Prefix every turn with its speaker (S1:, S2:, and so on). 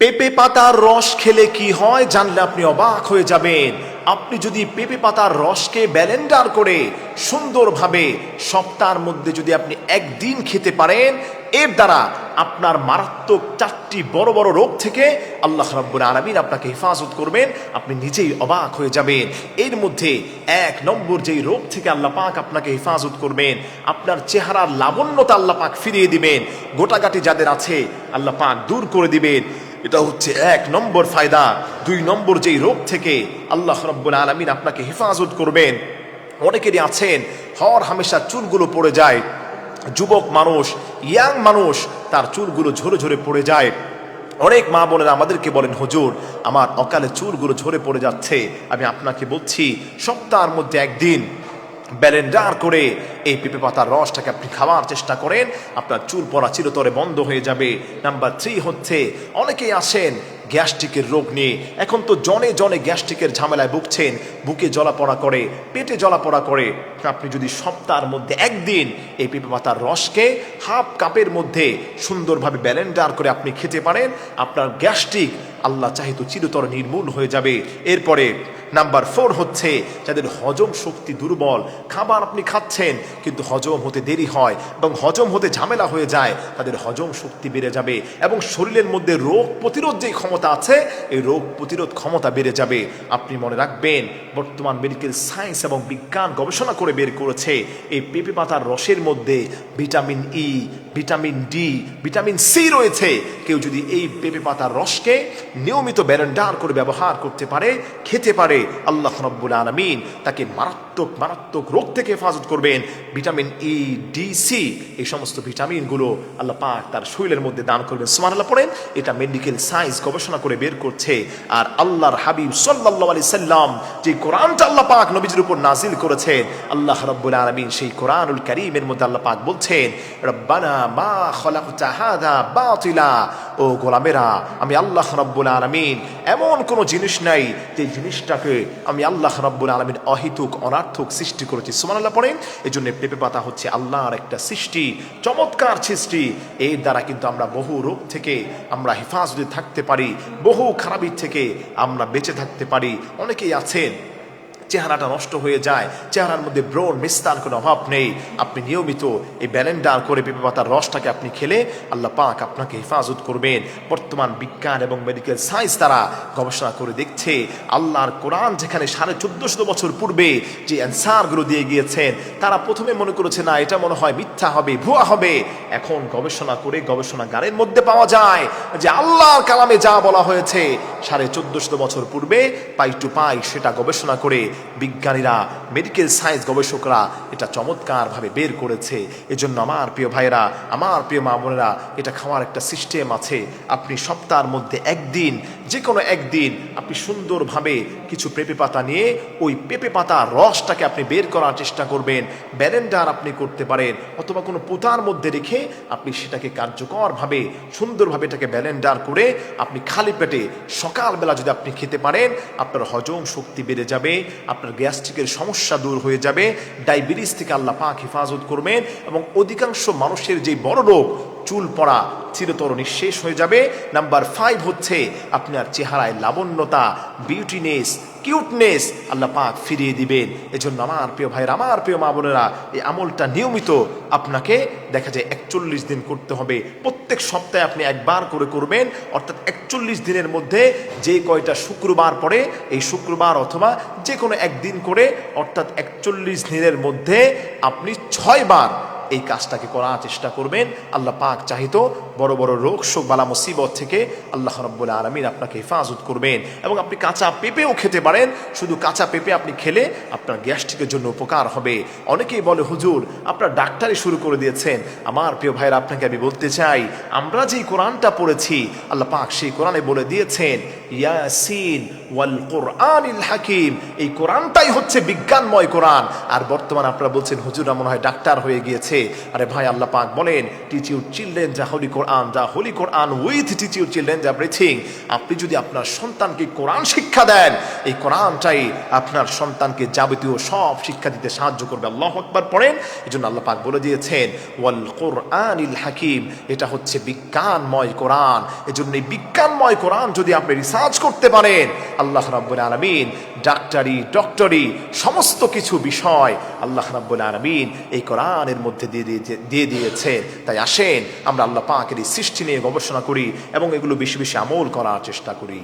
S1: পেঁপে পাতার রস খেলে কি হয় জানলে আপনি অবাক হয়ে যাবেন। আপনি যদি পেঁপে পাতার রসকে ব্যালেন্ডার করে সুন্দরভাবে সপ্তাহের মধ্যে যদি আপনি একদিন খেতে পারেন, এর দ্বারা আপনার মারাত্মক চারটি বড় বড় রোগ থেকে আল্লাহ রাব্বুল আলামিন আপনাকে হেফাজত করবেন, আপনি নিজেই অবাক হয়ে যাবেন। এর মধ্যে এক নম্বর যেই রোগ থেকে আল্লাহ পাক আপনাকে হেফাজত করবেন, আপনার চেহারার লাবণ্যতা আল্লাহ পাক ফিরিয়ে দিবেন। গোটাগাটি যাদের আছে, আল্লাহ পাক দূর করে দিবেন। এটা হচ্ছে এক নম্বর ফায়দা। দুই নম্বর যেই রোগ থেকে আল্লাহ রব্বুল আলমিন আপনাকে হেফাজত করবেন। অনেকেরই আছেন হর হামেশা চুলগুলো পড়ে যায়। যুবক মানুষ, ইয়াং মানুষ, তার চুলগুলো ঝরে ঝরে পড়ে যায়। অনেক মা বোনেরা আমাদেরকে বলেন, হুজুর, আমার অকালে চুলগুলো ঝরে পড়ে যাচ্ছে। আমি আপনাকে বলছি, সপ্তাহের মধ্যে একদিন ব্যালেন্ডার করে এই পেঁপে পাতার রসটাকে আপনি খাওয়ার চেষ্টা করেন, আপনার চুল পড়া চিরতরে বন্ধ হয়ে যাবে। নাম্বার থ্রি হচ্ছে, অনেকেই আসেন গ্যাস্ট্রিকের রোগ নিয়ে। এখন তো জনে জনে গ্যাস্ট্রিকের ঝামেলায় ভুগছেন, বুকে জ্বলাপড়া করে, পেটে জ্বলাপড়া করে। আপনি যদি সপ্তাহের মধ্যে একদিন এই পেঁপে পাতার রসকে হাফ কাপের মধ্যে সুন্দরভাবে ব্যালেন্ডার করে আপনি খেতে পারেন, আপনার গ্যাস্ট্রিক আল্লাহ চাহিত চিরতর নির্মূল হয়ে যাবে। এরপরে নাম্বার ফোর হচ্ছে, যাদের হজম শক্তি দুর্বল, খাবার আপনি খাচ্ছেন, কিন্তু হজম হতে দেরি হয় এবং হজম হতে ঝামেলা হয়ে যায়, তাদের হজম শক্তি বেড়ে যাবে এবং শরীরের মধ্যে রোগ প্রতিরোধ যে ক্ষমতা আছে, এই রোগ প্রতিরোধ ক্ষমতা বেড়ে যাবে। আপনি মনে রাখবেন, বর্তমান মেডিকেল সায়েন্স এবং বিজ্ঞান গবেষণা করে বের করেছে, এই পেঁপে পাতার রসের মধ্যে vitamin E vitamin D, vitamin C রয়েছে। কেউ যদি এই পেঁপে পাতার রসকে নিয়মিত ব্যারেন্ডার করে ব্যবহার করতে পারে, খেতে পারে, আল্লাহ রব্বুল আলমিন তাকে মারাত্মক মারাত্মক রোগ থেকে হেফাজত করবেন। ভিটামিন ই, ডি, সি এই সমস্ত ভিটামিনগুলো আল্লাহ পাক তার শরীরের মধ্যে দান করবেন। সুমান আল্লাহ পড়েন, এটা মেডিকেল সায়েন্স গবেষণা করে বের করছে। আর আল্লাহর হাবিব সাল্লাহ আলি সাল্লাম যে কোরআনটা আল্লাহ পাক নবীজির উপর নাজিল করেছেন, আল্লাহ রব্বুল আলমিন সেই কোরআনুল করিমের মধ্যে আল্লাহ পাক বলছেন, রব্বানা মা খলাকতা হাদা বাতিলা। ও গোলামেরা, আমি আল্লাহ রব্বুল আলমিন এমন কোনো জিনিস নাই যে জিনিসটাকে আমি আল্লাহ রব্বুল আলমিন অহিতুক, অনার্থক সৃষ্টি করেছি। সুমান আল্লাহ পড়েন এই জন্য পেঁপে পাতা হচ্ছে আল্লাহর একটা সৃষ্টি, চমৎকার সৃষ্টি। এর দ্বারা কিন্তু আমরা বহু রোগ থেকে আমরা হেফাজতে থাকতে পারি, বহু খারাপির থেকে আমরা বেঁচে থাকতে পারি। অনেকেই আছেন চেহারাটা নষ্ট হয়ে যায়, চেহারার মধ্যে ব্রণ মিস্তার কোনো অভাব নেই। আপনি নিয়মিত এই ব্যালেন্ডার করে পেঁপে পাতার রসটাকে আপনি খেলে আল্লাহ পাক আপনাকে হেফাজত করবেন। বর্তমান বিজ্ঞান এবং মেডিকেল সায়েন্স তারা গবেষণা করে দেখছে, আল্লাহর কোরআন যেখানে সাড়ে চোদ্দশো বছর পূর্বে যে অ্যান্সারগুলো দিয়ে গিয়েছেন, তারা প্রথমে মনে করেছে, না, এটা মনে হয় মিথ্যা হবে, ভুয়া হবে। এখন গবেষণা করে গবেষণাগারের মধ্যে পাওয়া যায় যে আল্লাহর কালামে যা বলা হয়েছে, সাড়ে চোদ্দশো বছর পূর্বে পাই টু পাই সেটা গবেষণা করে বিজ্ঞানীরা মেডিকেল সায়েন্স গবেষকরা এটা চমৎকারভাবে বের করেছে। এজন্য আমার প্রিয় ভাইয়েরা, আমার প্রিয় মা বোনেরা, এটা খাওয়ার একটা সিস্টেম আছে। আপনি সপ্তাহের মধ্যে একদিন যে কোনো একদিন আপনি সুন্দরভাবে কিছু পেঁপে পাতা নিয়ে ওই পেঁপে পাতা রসটাকে আপনি বের করার চেষ্টা করবেন ব্যারেন্ডার আপনি করতে পারেন, অথবা কোনো পোতার মধ্যে রেখে আপনি সেটাকে কার্যকরভাবে, সুন্দরভাবে এটাকে ব্যালেন্ডার করে আপনি খালি পেটে সকালবেলা যদি আপনি খেতে পারেন, আপনার হজম শক্তি বেড়ে যাবে, আপনার গ্যাস্ট্রিকের সমস্যা দূর হয়ে যাবে, ডায়াবেটিস থেকে আল্লাহ পাক হেফাজত করবেন এবং অধিকাংশ মানুষের যে বড় রোগ চুল পড়া চিরতর নিঃশেষ হয়ে যাবে। নাম্বার ফাইভ হচ্ছে আপনার চেহারায় লাবণ্যতা বিউটিনেস কিউটনেস আল্লাহ পাক ফিরিয়ে দিবেন। এজন্য আমার প্রিয় ভাইয়ের, আমার প্রিয় মা বোনেরা, এই আমলটা নিয়মিত আপনাকে দেখা যায় একচল্লিশ দিন করতে হবে। প্রত্যেক সপ্তাহে আপনি একবার করে করবেন, অর্থাৎ একচল্লিশ দিনের মধ্যে যে কয়টা শুক্রবার পরে এই শুক্রবার অথবা যে কোনো একদিন করে, অর্থাৎ একচল্লিশ দিনের মধ্যে আপনি ছয়বার এই কাজটাকে করার চেষ্টা করবেন। আল্লাহ পাক চাহিত বড় বড় রোগ শোক বালা মুসিবত থেকে আল্লাহ রব্বুল আলমিন আপনাকে হেফাজত করবেন এবং আপনি কাঁচা পেঁপেও খেতে পারেন। শুধু কাঁচা পেঁপে আপনি খেলে আপনার গ্যাস্ট্রিকের জন্য উপকার হবে। অনেকেই বলে, হুজুর, আপনার ডাক্তারই শুরু করে দিয়েছেন। আমার প্রিয় ভাইয়ের আপনাকে আমি বলতে চাই, আমরা যেই কোরআনটা পড়েছি, আল্লাহ পাক সেই কোরআনে বলে দিয়েছেন, ইয়াসিন ওয়াল কোরআনিল হাকিম। এই কোরআনটাই হচ্ছে বিজ্ঞানময় কোরআন। আর বর্তমান আপনারা বলছেন, হুজুরা মনে হয় ডাক্তার হয়ে গিয়েছে। আরে ভাই, আল্লাহ পাক বলেন টিচ ইউর চিলড্রেন যা হোলি কোরআন যা holy Quran with teach your children যা ব্রিথিং আপনি যদি আপনার সন্তানকে কোরআন শিক্ষা দেন, এই কোরআনটাই আপনার সন্তানকে যাবতীয় সব শিক্ষা দিতে সাহায্য করবে। আল্লাহ আকবার পড়েন। এই জন্য আল্লাহ পাক বলে দিয়েছেন, ওয়াল কোরআনিল হাকিম। এটা হচ্ছে বিজ্ঞানময় কোরআন। এজন্য এই বিজ্ঞানময় কোরআন যদি আপনি রিসার্চ করতে পারেন আল্লাহ রাব্বুল আলমিন, ডাক্তারি, ডক্টরি, সমস্ত কিছু বিষয় আল্লাহ রাব্বুল আলমিন এই কোরআনের মধ্যে দিয়ে দিয়ে দিয়ে দিয়েছে। তাই আসেন, আমরা আল্লাহ পাকের এই সৃষ্টি নিয়ে গবেষণা করি এবং এগুলো বেশি বেশি আমল করার চেষ্টা করি।